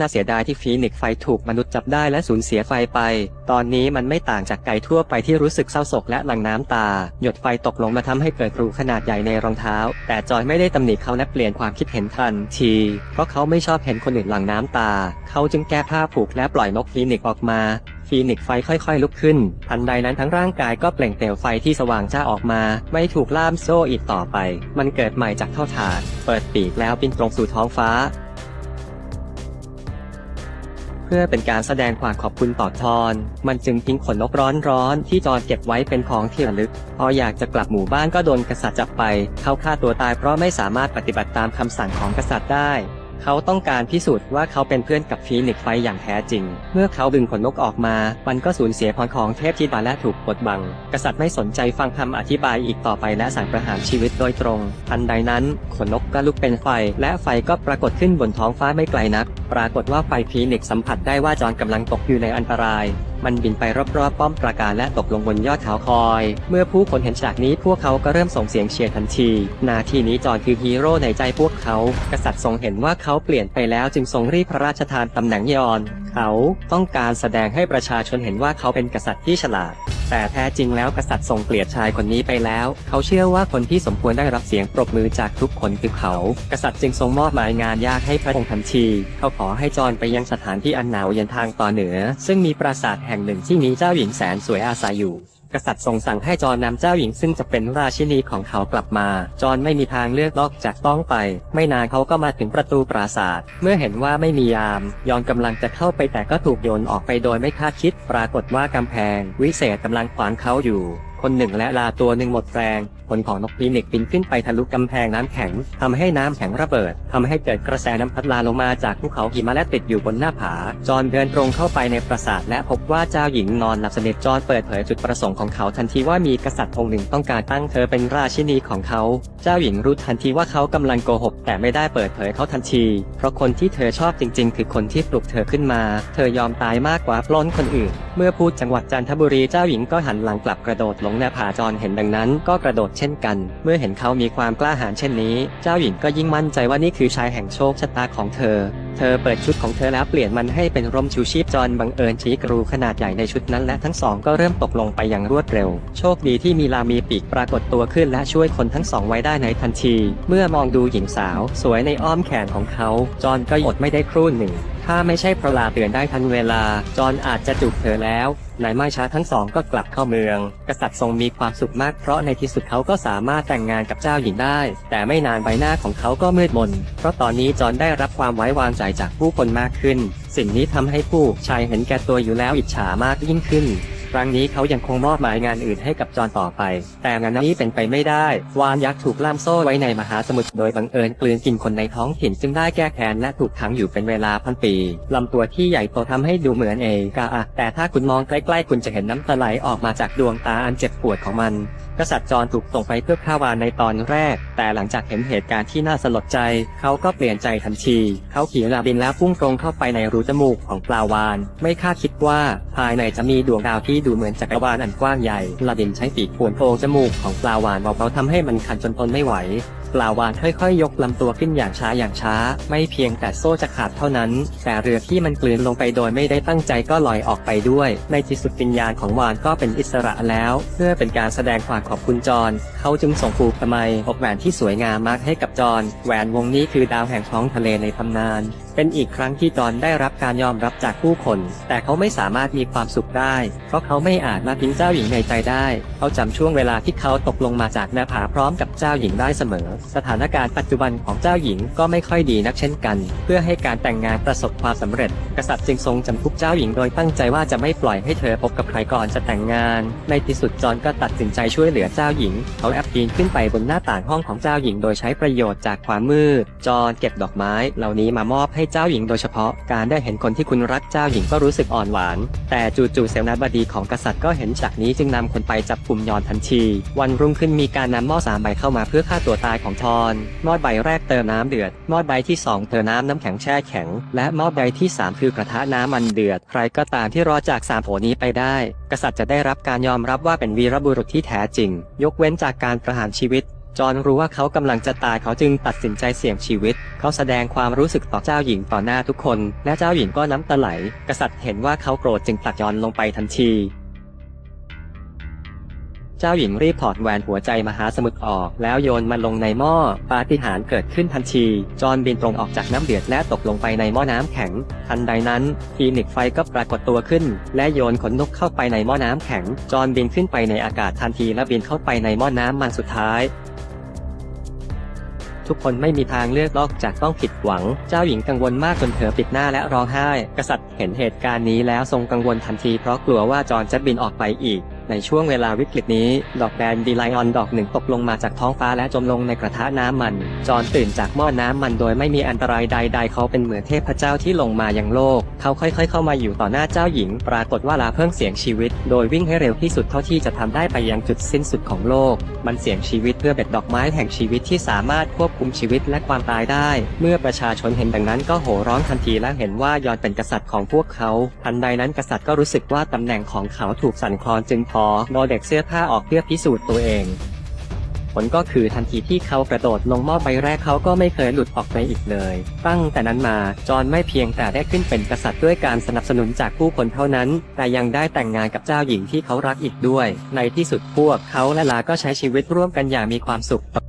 น่าเสียดายที่ฟีนิกไฟถูกมนุษย์จับได้และสูญเสียไฟไป ตอนนี้มันไม่ต่างจากไก่ทั่วไปที่รู้สึกเศร้าโศกและหลั่งน้ำตา หยดไฟตกลงมาทำให้เกิดรูขนาดใหญ่ในรองเท้า แต่จอยไม่ได้ตำหนิเขาและเปลี่ยนความคิดเห็นทันที เพราะเขาไม่ชอบเห็นคนอื่นหลั่งน้ำตา เขาจึงแก้ผ้าผูกและปล่อยนกฟีนิกออกมาฟีนิกไฟค่อยๆ ลุกขึ้น ทันใดนั้นทั้งร่างกายก็เปล่งเปลวไฟที่สว่างจ้าออกมา ไม่ถูกล่ามโซ่อีกต่อไป มันเกิดใหม่จากเท่าฐาน เปิดปีกแล้วบินตรงสู่ท้องฟ้า พื่อเป็นการแสดงความขอบคุณต่อทอน มันจึงทิ้งขนนกร้อนๆที่จอนเก็บไว้เป็นของที่ระลึก พออยากจะกลับหมู่บ้านก็โดนกษัตริย์จับไป เข้าฆ่าตัวตายเพราะไม่สามารถปฏิบัติตามคำสั่งของกษัตริย์ได้ เขาต้องการพิสูจน์ว่าเขาเป็นเพื่อนกับฟีนิกซ์ไฟอย่างแท้จริง เมื่อเขาดึงขนนกออกมา มันก็สูญเสียพรของเทพธิดาและถูกบดบัง กษัตริย์ไม่สนใจฟังคำอธิบายอีกต่อไปและสั่งประหารชีวิตโดยตรง ทันใดนั้น ขนนกก็ลุกเป็นไฟ และไฟก็ปรากฏขึ้นบนท้องฟ้าไม่ไกลนัก ปรากฏว่าไฟฟีนิกซ์สัมผัสได้ว่าจอนกำลังตกอยู่ในอันตรายมันบินไปรอบๆ ป้อมปราการและตกลงบนยอดเขาคอย เมื่อผู้คนเห็นฉากนี้พวกเขาก็เริ่มส่งเสียงเชียร์ทันที นาทีนี้จอนคือฮีโร่ในใจพวกเขา กษัตริย์ทรงเห็นว่าเขาเปลี่ยนไปแล้วจึงทรงรีบพระราชทานตำแหน่งยอน เขาต้องการแสดงให้ประชาชนเห็นว่าเขาเป็นกษัตริย์ที่ฉลาด แต่แท้จริงแล้วกษัตริย์ทรงเกลียดชายคนนี้ไปแล้ว เขาเชื่อว่าคนที่สมควรได้รับเสียงปรบมือจากทุกคนคือเขา กษัตริย์จึงทรงมอบหมายงานยากให้พระองค์ทันที เขาขอให้จอนไปยังสถานที่อันหนาวเย็นทางตอนเหนือ ซึ่งมีปราสาทแห่งหนึ่งที่มีเจ้าหญิงแสนสวยอาศัยอยู่ กษัตริย์ทรงสั่งให้จอนนำเจ้าหญิงซึ่งจะเป็นราชินีของเขากลับมา จอนไม่มีทางเลือกนอกจากต้องไป ไม่นานเขาก็มาถึงประตูปราสาท เมื่อเห็นว่าไม่มียาม ยอนกำลังจะเข้าไปแต่ก็ถูกโยนออกไปโดยไม่คาดคิด ปรากฏว่ากำแพง วิเศษกำลังขวางเขาอยู่ คนหนึ่งและลาตัวหนึ่งหมดแรง ผลของนกฟีนิกซ์บินขึ้นไปทะลุกำแพงน้ำแข็งทำให้น้ำแข็งระเบิดทำให้เกิดกระแสน้ำพัดลาลงมาจากภูเขาหิมะและติดอยู่บนหน้าผา จอนเดินตรงเข้าไปในปราสาทและพบว่าเจ้าหญิงนอนหลับสนิทจอนเปิดเผยจุดประสงค์ของเขาทันทีว่ามีกษัตริย์องค์หนึ่งต้องการตั้งเธอเป็นราชินีของเขา เจ้าหญิงรู้ทันทีว่าเขากำลังโกหก แต่ไม่ได้เปิดเผยเขาทันที เพราะคนที่เธอชอบจริง ๆ คือคนที่ปลุกเธอขึ้นมา เธอยอมตายมากกว่าปล้นคนอื่น เมื่อพูดจังหวัดจันทบุรีเจ้าหญิงก็หันหลังกลับกระโดดลงหน้าผาจอนเห็นดังนั้น ก็กระโดดเช่นกัน เมื่อเห็นเขามีความกล้าหาญเช่นนี้ เจ้าหญิงก็ยิ่งมั่นใจว่านี่คือชายแห่งโชคชะตาของเธอ เธอเปิดชุดของเธอแล้วเปลี่ยนมันให้เป็นร่มชูชีพจอนบังเอิญชี้กรูขนาดใหญ่ในชุดนั้นและทั้งสองก็เริ่มตกลงไปอย่างรวดเร็ว โชคดีที่มีลามีปีกปรากฏตัวขึ้นและช่วยคนทั้งสองไว้ได้ในทันที เมื่อมองดูหญิงสาว สวยในอ้อมแขนของเขา จอนก็อดไม่ได้ครู่หนึ่ง ถ้าไม่ใช่เพราะลาเตือนได้ทันเวลา จอนอาจจะจูบเธอแล้วในไม่ช้าทั้งสองก็กลับเข้าเมือง กษัตริย์ทรงมีความสุขมากเพราะในที่สุดเขาก็สามารถแต่งงานกับเจ้าหญิงได้ แต่ไม่นานใบหน้าของเขาก็มืดมน เพราะตอนนี้จอนได้รับความไว้วางใจจากผู้คนมากขึ้น สิ่งนี้ทำให้ผู้ชายเห็นแก่ตัวอยู่แล้วอิจฉามากยิ่งขึ้น ครั้งนี้เขายังคงมอบหมายงานอื่นให้กับจอนต่อไป แต่งานนี้เป็นไปไม่ได้ วานยักษ์ถูกล่ามโซ่ไว้ในมหาสมุทรโดยบังเอิญกลืนกินคนในท้องถิ่นซึ่งได้แก้แค้นและถูกขังอยู่เป็นเวลาพันปีลำตัวที่ใหญ่โตทำให้ดูเหมือนเอกาอะแต่ถ้าคุณมองใกล้ๆ คุณจะเห็นน้ำตาไหลออกมาจากดวงตาอันเจ็บปวดของมัน กษัตริย์จอนถูกส่งไปเพื่อฆ่าวานในตอนแรก แต่หลังจากเห็นเหตุการณ์ที่น่าสลดใจ เขาก็เปลี่ยนใจทันที เขาขี่ลาบินแล้วพุ่งตรงเข้าไปในรูจมูกของปลาวาน ไม่คาดคิดว่าภายในจะมีดวงดาวที่ดูเหมือนจักรวาลอันกว้างใหญ่ลาบินใช้ปีกขวนโพรงจมูกของปลาวานเบาๆทำให้มันคันจนทนไม่ไหวปลาวานค่อยๆ ยกลำตัวขึ้นอย่างช้าอย่างช้า ไม่เพียงแต่โซ่จะขาดเท่านั้น แต่เรือที่มันกลืนลงไปโดยไม่ได้ตั้งใจก็ลอยออกไปด้วย ในที่สุดวิญญาณของวานก็เป็นอิสระแล้ว เพื่อเป็นการแสดงความขอบคุณจอนเขาจึงส่งปูกระไมอกแหวนที่สวยงามมากให้กับจอนแหวนวงนี้คือดาวแห่งท้องทะเลในตำนานเป็นอีกครั้งที่จอนได้รับการยอมรับจากผู้คน แต่เขาไม่สามารถมีความสุขได้ เพราะเขาไม่อาจมาทิ้งเจ้าหญิงในใจได้ เขาจำช่วงเวลาที่เขาตกลงมาจากหน้าผาพร้อมกับเจ้าหญิงได้เสมอ สถานการณ์ปัจจุบันของเจ้าหญิงก็ไม่ค่อยดีนักเช่นกัน เพื่อให้การแต่งงานประสบความสำเร็จ กษัตริย์จึงทรงจำคุกเจ้าหญิงโดยตั้งใจว่าจะไม่ปล่อยให้เธอพบกับใครก่อนจะแต่งงาน ในที่สุดจอนก็ตัดสินใจช่วยเหลือเจ้าหญิง เขาแอบปีนขึ้นไปบนหน้าต่างห้องของเจ้าหญิง โดยใช้ประโยชน์จากความมืด จอนเก็บดอกไม้เหล่านี้มามอบให้เจ้าหญิงโดยเฉพาะการได้เห็นคนที่คุณรักเจ้าหญิงก็รู้สึกอ่อนหวาน แต่จู่ๆเสนาบดีของกษัตริย์ก็เห็นจากนี้จึงนำคนไปจับกลุ่มยอนทันที วันรุ่งขึ้นมีการนำหม้อสามใบเข้ามาเพื่อฆ่าตัวตายของทอนหม้อใบแรกเติมน้ำเดือดหม้อใบที่สองเติมน้ำน้ำแข็งแช่แข็ง และหม้อใบที่สามคือกระทะน้ำมันเดือด ใครก็ตามที่รอดจากสามโถนี้ไปได้ กษัตริย์จะได้รับการยอมรับว่าเป็นวีรบุรุษที่แท้จริง ยกเว้นจากการประหารชีวิต จอห์นรู้ว่าเขากำลังจะตายเขาจึงตัดสินใจเสี่ยงชีวิต เขาแสดงความรู้สึกต่อเจ้าหญิงต่อหน้าทุกคน และเจ้าหญิงก็น้ำตาไหล กษัตริย์เห็นว่าเขาโกรธจึงตัดจอนลงไปทันที เจ้าหญิงรีบถอดแหวนหัวใจมหาสมุทรออก แล้วโยนมันลงในหม้อ ปาฏิหาริย์เกิดขึ้นทันที จอห์นบินตรงออกจากน้ำเดือดและตกลงไปในหม้อน้ำแข็ง ทันใดนั้นฟีนิกไฟก็ปรากฏตัวขึ้น และโยนขนนกเข้าไปในหม้อน้ำแข็ง จอห์นบินขึ้นไปในอากาศทันทีและบินเข้าไปในหม้อน้ำมันสุดท้าย ทุกคนไม่มีทางเลือกนอกจากต้องผิดหวัง เจ้าหญิงกังวลมากจนเผอปิดหน้าและร้องไห้ กษัตริย์เห็นเหตุการณ์นี้แล้วทรงกังวลทันทีเพราะกลัวว่าจอนจะบินออกไปอีก ในช่วงเวลาวิกฤตนี้ ดอกแดนดีไลออนดอกหนึ่งตกลงมาจากท้องฟ้าและจมลงในกระทะน้ำมัน จอห์นตื่นจากหม้อน้ำมันโดยไม่มีอันตรายใด ๆ เขาเป็นเหมือนเทพเจ้าที่ลงมายังโลก เขาค่อยๆ เข้ามาอยู่ต่อหน้าเจ้าหญิง ปรากฏว่าลาเพิ่งเสียงชีวิต โดยวิ่งให้เร็วที่สุดเท่าที่จะทำได้ไปยังจุดสิ้นสุดของโลก มันเสียงชีวิตเพื่อเบ็ดดอกไม้แห่งชีวิตที่สามารถควบคุมชีวิตและความตายได้ เมื่อประชาชนเห็นดังนั้นก็โห่ร้องทันทีและเห็นว่ายอนเป็นกษัตริย์ของพวกเขา ทันใดนั้นกษัตริย์ก็รู้สึกว่าตำแหน่งของเขาถูกสั่นคลอนจึงพอโนเด็กเสื้อผ้าออกเพื่อพิสูจน์ตัวเอง ผลก็คือทันทีที่เขากระโดดลงหม้อใบแรกเขาก็ไม่เคยหลุดออกไปอีกเลย ตั้งแต่นั้นมาจอนไม่เพียงแต่ได้ขึ้นเป็นกษัตริย์ด้วยการสนับสนุนจากผู้คนเท่านั้น แต่ยังได้แต่งงานกับเจ้าหญิงที่เขารักอีกด้วย ในที่สุดพวกเขาและลาก็ใช้ชีวิตร่วมกันอย่างมีความสุข